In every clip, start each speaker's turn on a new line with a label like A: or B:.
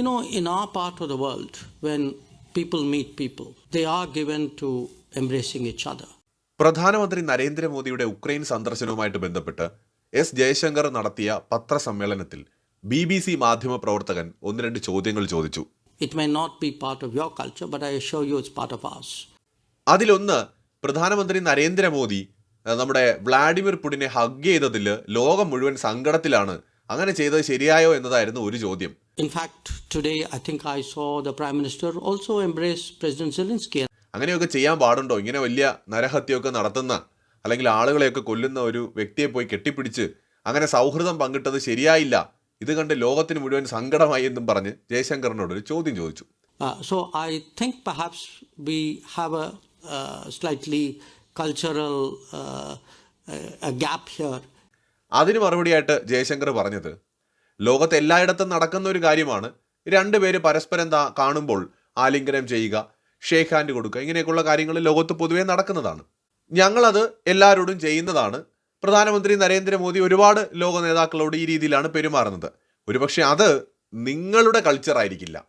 A: You know, in our part of the world, when people meet people, they are given to embracing each other.
B: പ്രധാനമന്ത്രി നരേന്ദ്രമോദിയുടെ Ukraine സന്ദർശനവുമായിട്ട് ബന്ധപ്പെട്ട് S Jaishankar നടത്തിയ പത്രസമ്മേളനത്തിൽ B B C മാധ്യമ പ്രവർത്തകൻ ഒന്ന് രണ്ട് ചോദ്യങ്ങൾ ചോദിച്ചു
A: It may not be part of your culture, but I assure you it's part of ours.
B: അതിലൊന്ന് പ്രധാനമന്ത്രി നരേന്ദ്രമോദി നമ്മുടെ വ്ളാഡിമിർ പുടിനെ ഹഗ് ചെയ്തതിൽ ലോകം മുഴുവൻ സങ്കടത്തിലാണ് അങ്ങനെ ചെയ്തത് ശരിയായോ എന്നതായിരുന്നു ഒരു ചോദ്യം
A: In fact, today I think I saw the Prime Minister also embrace President Zelensky.
B: അങ്ങനെയൊക്കെ ചെയ്യാൻ പാടുണ്ടോ ഇങ്ങനെ വലിയ നരഹത്യയൊക്കെ നടത്തുന്ന അല്ലെങ്കിൽ ആളുകളെയൊക്കെ കൊല്ലുന്ന ഒരു വ്യക്തിയെ പോയി കെട്ടിപ്പിടിച്ച് അങ്ങനെ സൗഹൃദം പങ്കിട്ടത് ശരിയായില്ല ഇത് കണ്ട് ലോകത്തിന് മുഴുവൻ സങ്കടമായി എന്നും പറഞ്ഞ് ജയശങ്കറിനോട് ഒരു ചോദ്യം ചോദിച്ചു
A: so I think perhaps we have a slightly cultural gap here.
B: അതിന് മറുപടിയായിട്ട് ജയശങ്കർ പറഞ്ഞത് ലോകത്ത് എല്ലായിടത്തും നടക്കുന്ന ഒരു കാര്യമാണ് രണ്ടുപേര് പരസ്പരം കാണുമ്പോൾ ആലിംഗനം ചെയ്യുക ഷേക്ക് ഹാൻഡ് കൊടുക്കുക ഇങ്ങനെയൊക്കെയുള്ള കാര്യങ്ങൾ ലോകത്ത് പൊതുവേ നടക്കുന്നതാണ്. ഞങ്ങളത് എല്ലാവരോടും ചെയ്യുന്നതാണ്. പ്രധാനമന്ത്രി നരേന്ദ്രമോദി ഒരുപാട് ലോക നേതാക്കളോട് ഈ രീതിയിലാണ് പെരുമാറുന്നത്. ഒരുപക്ഷെ അത് നിങ്ങളുടെ കൾച്ചർ ആയിരിക്കില്ല.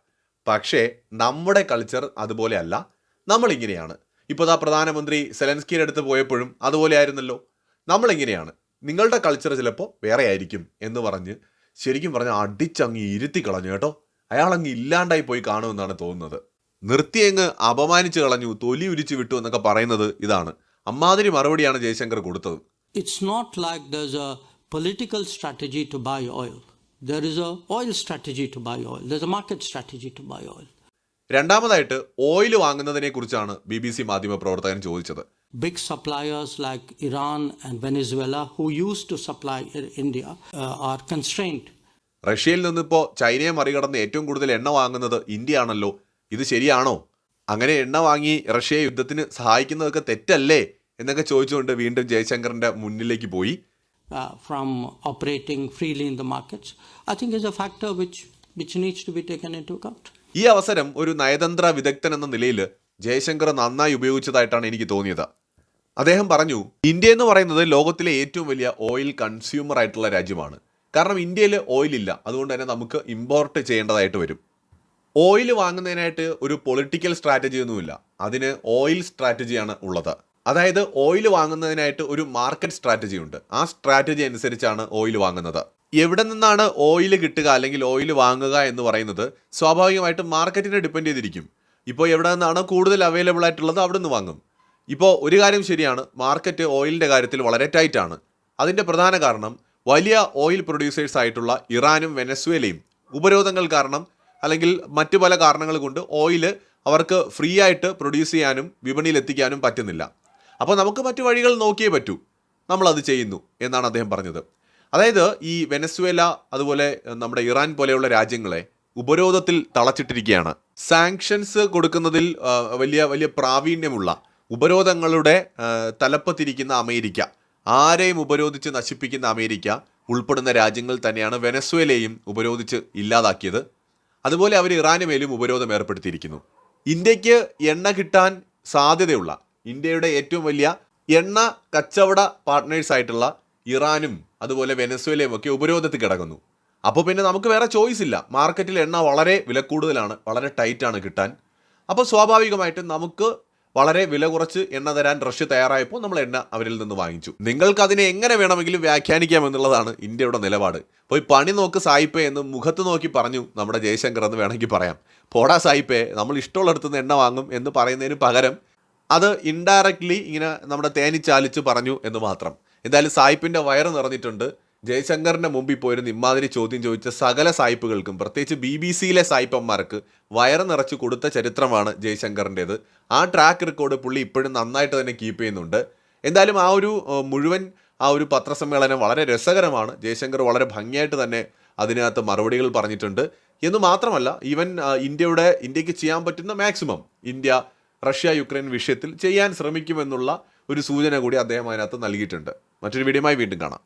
B: പക്ഷേ നമ്മുടെ കൾച്ചർ അതുപോലെ അല്ല. നമ്മളിങ്ങനെയാണ്. ഇപ്പോൾ ദാ പ്രധാനമന്ത്രി സെലൻസ്കിയുടെ അടുത്ത് പോയപ്പോഴും അതുപോലെ ആയിരുന്നല്ലോ. നമ്മളിങ്ങനെയാണ്. നിങ്ങളുടെ കൾച്ചർ ചിലപ്പോൾ വേറെ ആയിരിക്കും എന്ന് പറഞ്ഞ് ശരിക്കും പറഞ്ഞാൽ അടിച്ചങ്ങ് ഇരുത്തി കളഞ്ഞു കേട്ടോ. അയാളങ്ങ് ഇല്ലാണ്ടായി പോയി കാണുമെന്നാണ് തോന്നുന്നത്. നിർത്തിയങ്ങ് അപമാനിച്ചു കളഞ്ഞു തൊലി ഉരിച്ചു വിട്ടു എന്നൊക്കെ പറയുന്നത് ഇതാണ്. അമ്മാതിരി മറുപടിയാണ് ജയശങ്കർ കൊടുത്തത്.
A: It's not like there's a political strategy to buy oil oil. There a oil strategy to buy oil. There's a market strategy to buy oil
B: രണ്ടാമതായിട്ട് ഓയിൽ വാങ്ങുന്നതിനെ കുറിച്ചാണ് ബി ബി സി മാധ്യമ പ്രവർത്തകൻ ചോദിച്ചത്.
A: Big suppliers like Iran and Venezuela, who used to supply India, uh, are constrained.
B: റഷ്യയിൽ നിന്നിപ്പോൾ ചൈനയെ മറികടന്ന് ഏറ്റവും കൂടുതൽ എണ്ണ വാങ്ങുന്നത് ഇന്ത്യ ആണല്ലോ ഇത് ശരിയാണോ? അങ്ങനെ എണ്ണ വാങ്ങി റഷ്യയെ യുദ്ധത്തിന് സഹായിക്കുന്നതൊക്കെ തെറ്റല്ലേ? എന്നൊക്കെ ചോദിച്ചുകൊണ്ട് വീണ്ടും ജയശങ്കറിന്റെ മുന്നിലേക്ക് പോയി.
A: Uh, from operating freely in the markets, I think is a factor which, which needs to be taken into account.
B: ഈ അവസരം ഒരു നയതന്ത്ര വിദഗ്ധൻ എന്ന നിലയിൽ ജയശങ്കർ നന്നായി ഉപയോഗിച്ചതായിട്ടാണ് എനിക്ക് തോന്നിയത്. അദ്ദേഹം പറഞ്ഞു ഇന്ത്യ എന്ന് പറയുന്നത് ലോകത്തിലെ ഏറ്റവും വലിയ ഓയിൽ കൺസ്യൂമർ ആയിട്ടുള്ള രാജ്യമാണ്. കാരണം ഇന്ത്യയിൽ ഓയിൽ ഇല്ല. അതുകൊണ്ട് തന്നെ നമുക്ക് ഇമ്പോർട്ട് ചെയ്യേണ്ടതായിട്ട് വരും. ഓയിൽ വാങ്ങുന്നതിനായിട്ട് ഒരു പൊളിറ്റിക്കൽ സ്ട്രാറ്റജി ഒന്നുമില്ല അതിന് ഓയിൽ സ്ട്രാറ്റജിയാണ് ഉള്ളത്. അതായത് ഓയിൽ വാങ്ങുന്നതിനായിട്ട് ഒരു മാർക്കറ്റ് സ്ട്രാറ്റജി ഉണ്ട്. ആ സ്ട്രാറ്റജി അനുസരിച്ചാണ് ഓയിൽ വാങ്ങുന്നത്. എവിടെ നിന്നാണ് ഓയിൽ കിട്ടുക അല്ലെങ്കിൽ ഓയിൽ വാങ്ങുക എന്ന് പറയുന്നത് സ്വാഭാവികമായിട്ടും മാർക്കറ്റിനെ ഡിപ്പെൻഡ് ചെയ്തിരിക്കും. ഇപ്പോൾ എവിടെ നിന്നാണ് കൂടുതൽ അവൈലബിൾ ആയിട്ടുള്ളത് അവിടെ നിന്ന് വാങ്ങും. ഇപ്പോൾ ഒരു കാര്യം ശരിയാണ് മാർക്കറ്റ് ഓയിലിന്റെ കാര്യത്തിൽ വളരെ ടൈറ്റാണ് അതിന്റെ പ്രധാന കാരണം വലിയ ഓയിൽ പ്രൊഡ്യൂസേഴ്സ് ആയിട്ടുള്ള ഇറാനും വെനസ്വേലയും ഉപരോധങ്ങൾ കാരണം അല്ലെങ്കിൽ മറ്റു പല കാരണങ്ങൾ കൊണ്ട് ഓയിൽ അവർക്ക് ഫ്രീ ആയിട്ട് പ്രൊഡ്യൂസ് ചെയ്യാനും വിപണിയിൽ എത്തിക്കാനും പറ്റുന്നില്ല. അപ്പോൾ നമുക്ക് മറ്റു വഴികൾ നോക്കിയേ പറ്റൂ. നമ്മളത് ചെയ്യുന്നു എന്നാണ് അദ്ദേഹം പറഞ്ഞത്. അതായത് ഈ വെനസ്വേല അതുപോലെ നമ്മുടെ ഇറാൻ പോലെയുള്ള രാജ്യങ്ങളെ ഉപരോധത്തിൽ തളച്ചിട്ടിരിക്കുകയാണ്. സാങ്ഷൻസ് കൊടുക്കുന്നതിൽ വലിയ വലിയ പ്രാവീണ്യമുള്ള ഉപരോധങ്ങളുടെ തലപ്പത്തിരിക്കുന്ന അമേരിക്ക. ആരെയും ഉപരോധിച്ച് നശിപ്പിക്കുന്ന അമേരിക്ക ഉൾപ്പെടുന്ന രാജ്യങ്ങൾ തന്നെയാണ് വെനസ്വേലയും ഉപരോധിച്ച് ഇല്ലാതാക്കിയത്. അതുപോലെ അവർ ഇറാന് മേലും ഉപരോധം ഏർപ്പെടുത്തിയിരിക്കുന്നു. ഇന്ത്യയ്ക്ക് എണ്ണ കിട്ടാൻ സാധ്യതയുള്ള ഇന്ത്യയുടെ ഏറ്റവും വലിയ എണ്ണ കച്ചവട പാർട്ട്നേഴ്സ് ആയിട്ടുള്ള ഇറാനും അതുപോലെ വെനസ്വേലയും ഒക്കെ ഉപരോധത്തിൽ കിടക്കുന്നു. അപ്പോൾ പിന്നെ നമുക്ക് വേറെ ചോയ്സ് ഇല്ല. മാർക്കറ്റിൽ എണ്ണ വളരെ വില കൂടുതലാണ് വളരെ ടൈറ്റാണ് കിട്ടാൻ. അപ്പോൾ സ്വാഭാവികമായിട്ടും നമുക്ക് വളരെ വില കുറച്ച് എണ്ണ തരാൻ റഷ്യ തയ്യാറായപ്പോൾ നമ്മൾ എണ്ണ അവരിൽ നിന്ന് വാങ്ങിച്ചു. നിങ്ങൾക്ക് അതിനെ എങ്ങനെ വേണമെങ്കിലും വ്യാഖ്യാനിക്കാം എന്നുള്ളതാണ് ഇന്ത്യയുടെ നിലപാട്. പോയി പണി നോക്ക് സായിപ്പേ എന്ന് മുഖത്ത് നോക്കി പറഞ്ഞു നമ്മുടെ ജയശങ്കർ എന്ന് വേണമെങ്കിൽ പറയാം. പോടാ സായിപ്പേ നമ്മൾ ഇഷ്ടമുള്ളിടത്തു നിന്ന് എണ്ണ വാങ്ങും എന്ന് പറയുന്നതിന് പകരം അത് ഇൻഡയറക്ട്ലി ഇങ്ങനെ നമ്മുടെ തേനിച്ചാലിച്ച് പറഞ്ഞു എന്ന് മാത്രം. എന്തായാലും സായിപ്പിന്റെ വയറ് നിറഞ്ഞിട്ടുണ്ട്. ജയശങ്കറിന്റെ മുമ്പിൽ പോയിരുന്ന ഇമാതിരി ചോദ്യം ചോദിച്ച സകല സായിപ്പുകൾക്കും പ്രത്യേകിച്ച് ബി ബി സിയിലെ സായിപ്പന്മാർക്ക് വയറ് നിറച്ച് കൊടുത്ത ചരിത്രമാണ് ജയശങ്കറിന്റെത് ആ ട്രാക്ക് റെക്കോർഡ് പുള്ളി ഇപ്പോഴും നന്നായിട്ട് തന്നെ കീപ്പ് ചെയ്യുന്നുണ്ട്. എന്തായാലും ആ ഒരു മുഴുവൻ ആ ഒരു പത്രസമ്മേളനം വളരെ രസകരമാണ്. ജയശങ്കർ വളരെ ഭംഗിയായിട്ട് തന്നെ അതിനകത്ത് മറുപടികൾ പറഞ്ഞിട്ടുണ്ട്. എന്ന് മാത്രമല്ല ഈവൻ ഇന്ത്യയുടെ ഇന്ത്യയ്ക്ക് ചെയ്യാൻ പറ്റുന്ന മാക്സിമം ഇന്ത്യ റഷ്യ യുക്രൈൻ വിഷയത്തിൽ ചെയ്യാൻ ശ്രമിക്കുമെന്നുള്ള ഒരു സൂചന കൂടി അദ്ദേഹം അതിനകത്ത് നൽകിയിട്ടുണ്ട്. മറ്റൊരു വീഡിയോയുമായി വീണ്ടും കാണാം.